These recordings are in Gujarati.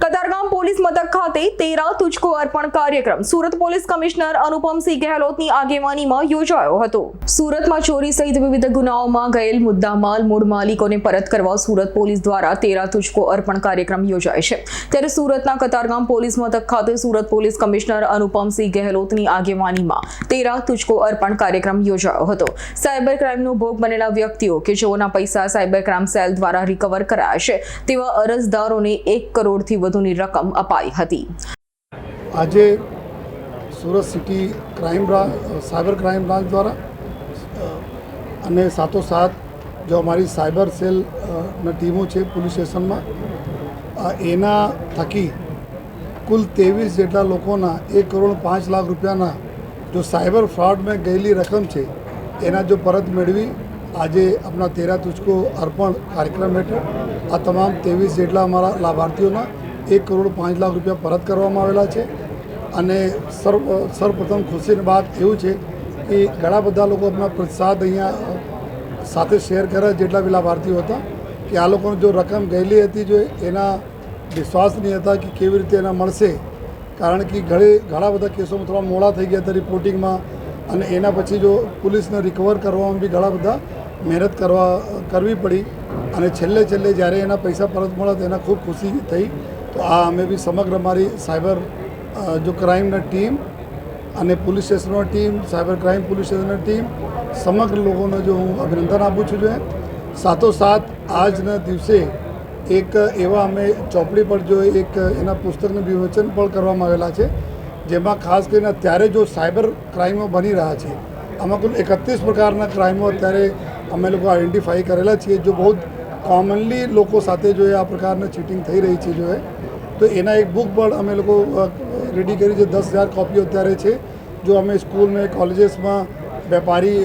કતારગામ પોલીસ મથક ખાતે તેરા તુચકો અર્પણ કાર્યક્રમ. સુરત પોલીસ કમિશનર અનુપમસિંહ ગેહલોતની આગેવાનીમાં યોજાયો હતો. સુરતમાં ચોરી સહિત વિવિધ ગુનાઓમાં ગયેલ મુદ્દામાલ મૂળ માલિકોને પરત કરવા સુરત પોલીસ દ્વારા તેરા તુચકો અર્પણ કાર્યક્રમ યોજાય છે. ત્યારે સુરતના કતારગામ પોલીસ મથક ખાતે સુરત પોલીસ કમિશનર અનુપમસિંહ ગેહલોતની આગેવાનીમાં તેરા તુચકો અર્પણ કાર્યક્રમ યોજાયો હતો. સાયબર ક્રાઇમનો ભોગ બનેલા વ્યક્તિઓ કે જેઓના પૈસા સાયબર ક્રાઇમ સેલ દ્વારા રિકવર કરાયા છે, તેવા અરજદારોને એક કરોડથી વધુની રકમ અપાઈ હતી. આજે Surat city crime branch, cyber crime branch દ્વારા અને સાથોસાથ જો અમારી સાયબર સેલ ના ટીમો છે પોલીસ સ્ટેશનમાં એના થકી કુલ ત્રેવીસ જેટલા લોકોના એક કરોડ પાંચ લાખ રૂપિયાના જો સાયબર ફ્રોડમાં ગયેલી રકમ છે, એના જો પરત મેળવી, આજે આપણા તેરા તુચકો અર્પણ કાર્યક્રમ હેઠળ આ તમામ ત્રેવીસ જેટલા અમારા લાભાર્થીઓના એક કરોડ પાંચ લાખ રૂપિયા પરત કરવામાં આવેલા છે. અને સર્વ, સર્વપ્રથમ ખુશીની વાત એવું છે કે ઘણા બધા લોકો આપણા પ્રસાદ અહીંયા સાથે શેર કર્યા જેટલા બી લાભાર્થીઓ હતા કે આ લોકોને જો રકમ ગયેલી હતી જો એના વિશ્વાસ નહીં હતા કે કેવી રીતે એના મળશે. કારણ કે ઘણી, ઘણા બધા કેસોમાં થોડા મોડા થઈ ગયા હતા રિપોર્ટિંગમાં અને એના પછી જો પોલીસને રિકવર કરવામાં બી ઘણા બધા મહેનત કરવા કરવી પડી. અને છેલ્લે છેલ્લે જ્યારે એના પૈસા પરત મળ્યા તો એના ખૂબ ખુશી થઈ. તો આ અમે બી સમગ્ર અમારી સાયબર જો ક્રાઇમના ટીમ અને પોલીસ સ્ટેશનનો ટીમ, સાયબર ક્રાઇમ પોલીસ સ્ટેશનની ટીમ, સમગ્ર લોકોને જો હું અભિનંદન આપું છું જો સાથોસાથ આજના દિવસે એક એવા અમે ચોપડી પર જો એક એના પુસ્તકનું વિવેચન પણ કરવામાં આવેલા છે, જેમાં ખાસ કરીને અત્યારે જો સાયબર ક્રાઇમો બની રહ્યા છે, આમાં કુલ એકત્રીસ પ્રકારના ક્રાઇમો અત્યારે અમે લોકો આઈડેન્ટિફાઈ કરેલા છીએ, જો બહુ કોમનલી લોકો સાથે જો એ આ પ્રકારની ચીટિંગ થઈ રહી છે જો એ તો એના એક બુક પણ અમે લોકો રેડી કરી છે. દસ હજાર કોપીઓ અત્યારે છે. જો અમે સ્કૂલને કોલેજીસમાં વેપારી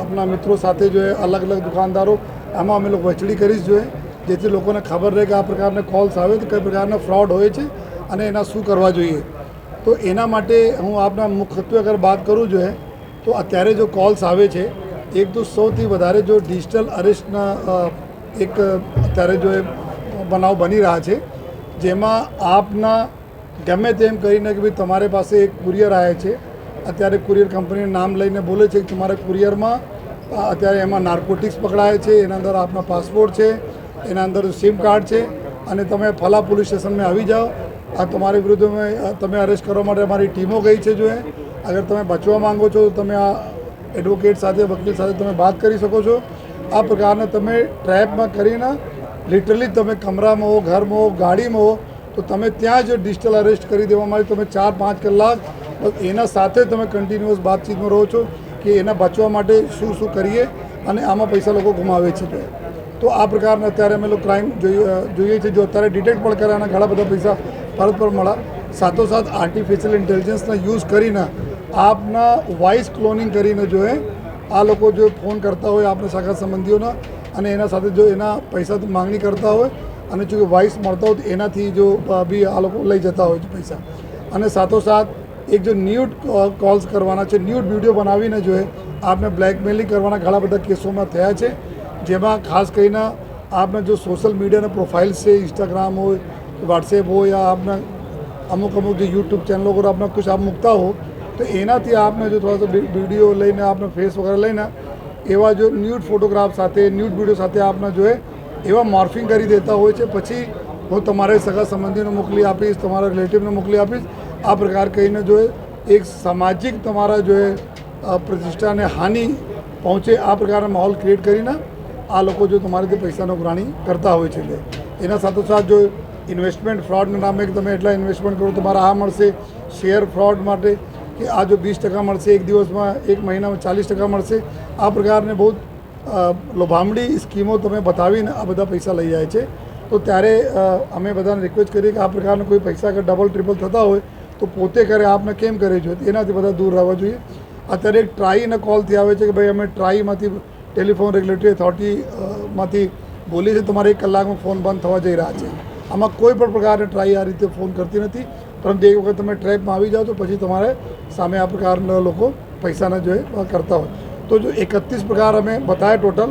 આપણા મિત્રો સાથે જો અલગ અલગ દુકાનદારો, આમાં અમે લોકો વહેંચણી કરી જોઈએ જેથી લોકોને ખબર રહે કે આ પ્રકારના કોલ્સ આવે તો કઈ પ્રકારના ફ્રોડ હોય છે અને એના શું કરવા જોઈએ. તો એના માટે હું આપના મુખ્યત્વે અગર વાત કરું જોઈએ તો અત્યારે જો કોલ્સ આવે છે, એક તો સૌથી વધારે જો ડિજિટલ અરેસ્ટના એક અત્યારે જો બનાવ બની રહ્યા છે. જેમાં આપના ગમે તેમ કરીને કે ભાઈ તમારી પાસે એક કુરિયર આવે છે, અત્યારે કુરિયર કંપનીનું નામ લઈને બોલે છે કે તમારા કુરિયરમાં અત્યારે એમાં નાર્કોટિક્સ પકડાય છે, એના અંદર આપના પાસપોર્ટ છે, એના અંદર સિમ કાર્ડ છે, અને તમે ફલા પોલીસ સ્ટેશનમાં આવી જાઓ, આ તમારી વિરુદ્ધ તમે અરેસ્ટ કરવા માટે અમારી ટીમો ગઈ છે જો અગર તમે બચવા માંગો છો, તો તમે આ એડવોકેટ સાથે, વકીલ સાથે તમે વાત કરી શકો છો. આ પ્રકારના તમે ટ્રેપમાં કરીને લિટરલી તમે કમરામાં હો, ઘરમાં હો, ગાડીમાં હો, તો તમે ત્યાં જ ડિજિટલ અરેસ્ટ કરી દેવામાં આવે. તમે ચાર, પાંચ કલાક એના સાથે તમે કન્ટિન્યુઅસ બાતચીતમાં રહો છો કે એના બચવા માટે શું શું કરીએ અને આમાં પૈસા લોકો ગુમાવે છે તો આ પ્રકારના અત્યારે અમે લોકો ક્રાઇમ જોઈએ જોઈએ છીએ જો અત્યારે ડિટેક્ટ પણ કર્યા અને ઘણા બધા પૈસા પરત પર મળ્યા. સાથોસાથ આર્ટિફિશિયલ ઇન્ટેલિજન્સના યુઝ કરીને આપના વોઇસ ક્લોનિંગ કરીને જો એ આ લોકો જો ફોન કરતા હોય આપણા સગા સંબંધીઓના અને એના સાથે જો એના પૈસા માંગણી કરતા હોય, અને જો વોઇસ મળતા હોય તો એનાથી જો બી આ લોકો લઈ જતા હોય છે પૈસા. અને સાથોસાથ એક જો ન્યૂડ કોલ્સ કરવાના છે, ન્યૂડ વીડિયો બનાવીને જો આપને બ્લેકમેલિંગ કરવાના ઘણા બધા કેસોમાં થયા છે. જેમાં ખાસ કરીને આપને જો સોશિયલ મીડિયાના પ્રોફાઇલ્સ છે, ઇન્સ્ટાગ્રામ હોય, વોટ્સએપ હોય યા આપના અમુક અમુક જે યુટ્યુબ ચેનલો પર આપને કુછ આપ મૂકતા હો, તો એનાથી આપને જો થોડા વીડિયો લઈને આપને ફેસ વગેરે લઈને એવા જો ન્યૂડ ફોટોગ્રાફ સાથે, ન્યૂડ વીડિયો સાથે આપના જોઈએ એવા મોર્ફિંગ કરી દેતા હોય છે. પછી હું તમારે સગા સંબંધીને મોકલી આપીશ, તમારા રિલેટિવને મોકલી આપીશ. આ પ્રકાર કહીને જોએ એક સામાજિક તમારા જોએ પ્રતિષ્ઠાને હાનિ પહોંચે આ પ્રકારના માહોલ ક્રિએટ કરીને આ લોકો જો તમારી પૈસાનો ઉઘરાણી કરતા હોય છે. એટલે એના સાથોસાથ જો ઇન્વેસ્ટમેન્ટ ફ્રોડના નામે તમે એટલા ઇન્વેસ્ટમેન્ટ કરો તમારા આ મળશે. શેર ફ્રોડ માટે કે આ જો વીસ ટકા મળશે એક દિવસમાં, એક મહિનામાં ચાલીસ ટકા મળશે, આ પ્રકારની બહુ લોભામડી સ્કીમો તમે બતાવીને આ બધા પૈસા લઈ જાય છે. તો ત્યારે અમે બધાને રિક્વેસ્ટ કરીએ કે આ પ્રકારના કોઈ પૈસા અગર ડબલ ટ્રિપલ થતા હોય, તો પોતે કરે, આપને કેમ કરે છે? એનાથી બધા દૂર રહેવા જોઈએ. અત્યારે એક ટ્રાઈના કોલથી આવે છે કે ભાઈ અમે ટ્રાઈમાંથી ટેલિફોન રેગ્યુલેટરી ઓથોરિટી માંથી બોલીએ છીએ, તમારે એક કલાકમાં ફોન બંધ થવા જઈ રહ્યા છે. આમાં કોઈ પણ પ્રકારની ટ્રાઈ આ રીતે ફોન કરતી નથી. પરંતુ એક વખત તમે ટ્રેપમાં આવી જાઓ તો પછી તમારે સામે આ પ્રકારના લોકો પૈસાના જોઈએ કરતા હોય. તો જો એકત્રીસ પ્રકાર અમે બતાવ્યા ટોટલ,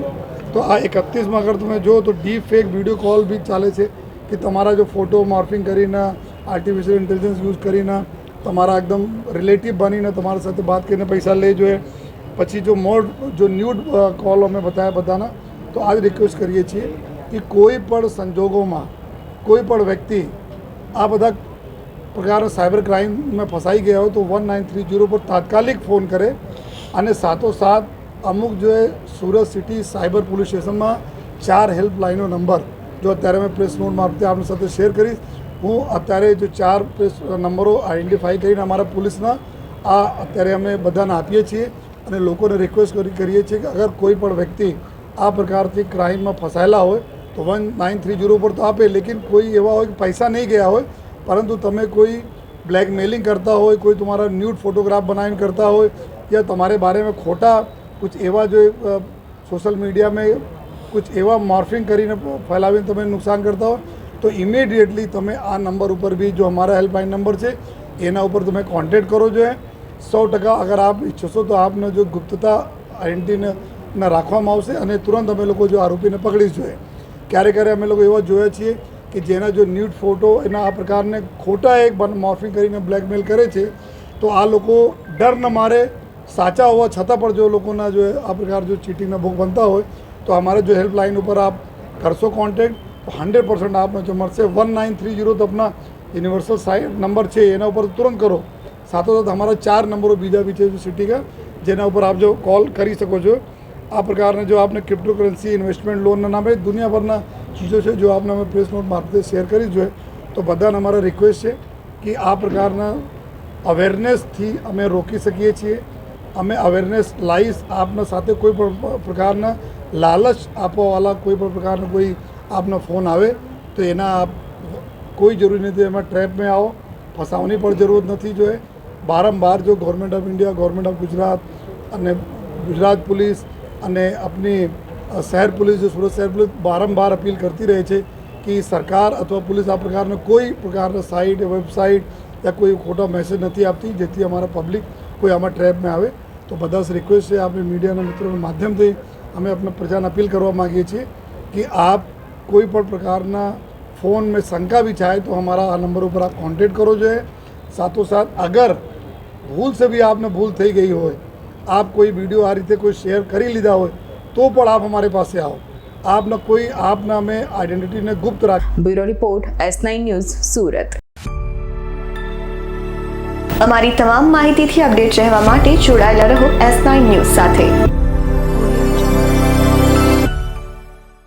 તો આ એકત્રીસમાં અગર તમે જુઓ તો ડીપ ફેક વીડિયો કોલ બી ચાલે છે કે તમારા જો ફોટો મોર્ફિંગ કરીને આર્ટિફિશિયલ ઇન્ટેલિજન્સ યુઝ કરીને, તમારા એકદમ રિલેટિવ બનીને તમારા સાથે વાત કરીને પૈસા લે જોઈએ. પછી જો મોર જો ન્યૂડ કોલ અમે બતાવ્યા બધાના, તો આ જ રિક્વેસ્ટ કરીએ છીએ કે કોઈ પણ સંજોગોમાં કોઈ પણ વ્યક્તિ આ બધા પ્રકારના સાયબર ક્રાઇમમાં ફસાઈ ગયા હોય તો વન નાઇન થ્રી જીરો પર તાત્કાલિક ફોન કરે અને સાથોસાથ અમુક જો સુરત સિટી સાયબર પોલીસ સ્ટેશનમાં ચાર હેલ્પલાઇનનો નંબર, જો અત્યારે મેં પ્રેસ નોટ મારફતે આપણી સાથે શેર કરીશ, હું અત્યારે જો ચાર પ્રેસ નંબરો આઈડેન્ટિફાઈ કરીને અમારા પોલીસના, આ અત્યારે અમે બધાને આપીએ છીએ અને લોકોને રિક્વેસ્ટ કરી, કરીએ છીએ કે અગર કોઈ પણ વ્યક્તિ આ પ્રકારથી ક્રાઇમમાં ફસાયેલા હોય તો વન નાઇન થ્રી જીરો પર તો આપે, લેકિન કોઈ એવા હોય કે પૈસા નહીં ગયા હોય પરંતુ તમે કોઈ બ્લેકમેલિંગ કરતા હોય, કોઈ તમારા ન્યૂડ ફોટોગ્રાફ બનાવીને કરતા હોય, યા તમારે બારેમાં ખોટા કુછ એવા જો સોશિયલ મીડિયામાં કુછ એવા મોર્ફિંગ કરીને ફેલાવીને તમે નુકસાન કરતા હોય, તો ઇમિડિયેટલી તમે આ નંબર ઉપર બી જો અમારા હેલ્પલાઇન નંબર છે, એના ઉપર તમે કોન્ટેક્ટ કરો જોઈએ સો ટકા અગર આપ ઈચ્છશો તો આપને જો ગુપ્તતા આઈડેન્ટિટીને રાખવામાં આવશે અને તુરંત અમે લોકો જો આરોપીને પકડી જોઈએ. ક્યારેક ક્યારે અમે લોકો એવા જોયા છીએ કે જેના જો ન્યૂડ ફોટો એના આ પ્રકારને ખોટા એક મોર્ફિંગ કરીને બ્લેકમેલ કરે છે, તો આ લોકો ડર ન મારે. સાચા હોવા છતાં પણ જો લોકોના જો આ પ્રકાર જો ચીટિંગના ભોગ બનતા હોય, તો અમારે જો હેલ્પલાઇન ઉપર આપ કરશો કોન્ટેક્ટ, તો હંડ્રેડ પર્સન્ટ આપને જો મળશે. વન નાઇન થ્રી જીરો તપના યુનિવર્સલ સાઇટ નંબર છે, એના ઉપર તુરંત કરો. સાથોસાથ અમારા ચાર નંબરો બીજા બી છે સિટીકા જેના ઉપર આપ જો કોલ કરી શકો છો. આ પ્રકારના જો આપને ક્રિપ્ટોકરન્સી ઇન્વેસ્ટમેન્ટ લોનના નામે દુનિયાભરના ચીજો છે, જો આપને અમે પ્રેસ નોટ મારફતે શેર કરી જોઈએ, તો બધાને અમારા રિક્વેસ્ટ છે કે આ પ્રકારના અવેરનેસથી અમે રોકી શકીએ છીએ. અમે અવેરનેસ લાવીશ આપના સાથે કોઈ પણ પ્રકારના લાલચ આપવાવાળા કોઈ પણ પ્રકારનો કોઈ આપનો ફોન આવે, તો એના આપ, કોઈ જરૂરી નથી, એમાં ટ્રેપમાં આવો, ફસાવવાની પણ જરૂર નથી જોઈએ. બારંબાર જો government of India government of Gujarat અને ગુજરાત પોલીસ અને આપની શહેર પોલીસ છે સુરત શહેર પોલીસ વારંવાર અપીલ કરતી રહે છે કે સરકાર અથવા પોલીસ આ પ્રકારના કોઈ પ્રકારના સાઇટ, વેબસાઇટ ત્યાં કોઈ ખોટા મેસેજ નથી આપતી જેથી અમારા પબ્લિક કોઈ આમાં ટ્રેપમાં આવે. તો બધા જ રિક્વેસ્ટ છે આપણે મીડિયાના મિત્રોના માધ્યમથી અમે આપણે પ્રજાને અપીલ કરવા માગીએ છીએ કે આપ કોઈ પણ પ્રકારના ફોન મેં શંકા બી ચાહે તો અમારા આ નંબર ઉપર આપ કોન્ટેક્ટ કરવો જોઈએ સાથોસાથ અગર ભૂલ સે બી આપને ભૂલ થઈ ગઈ હોય, આપ કોઈ વીડિયો આ રીતે કોઈ શેર કરી લીધા હોય તો પણ આપ અમારી પાસે આવો. આપના કોઈ આપના અમે આઈડેન્ટિટીને ગુપ્ત રાખ bureau report S news, Surat. અમારી તમામ માહિતીથી અપડેટ રહેવા માટે જોડાયેલા રહો એસ ન્યૂઝ સાથે.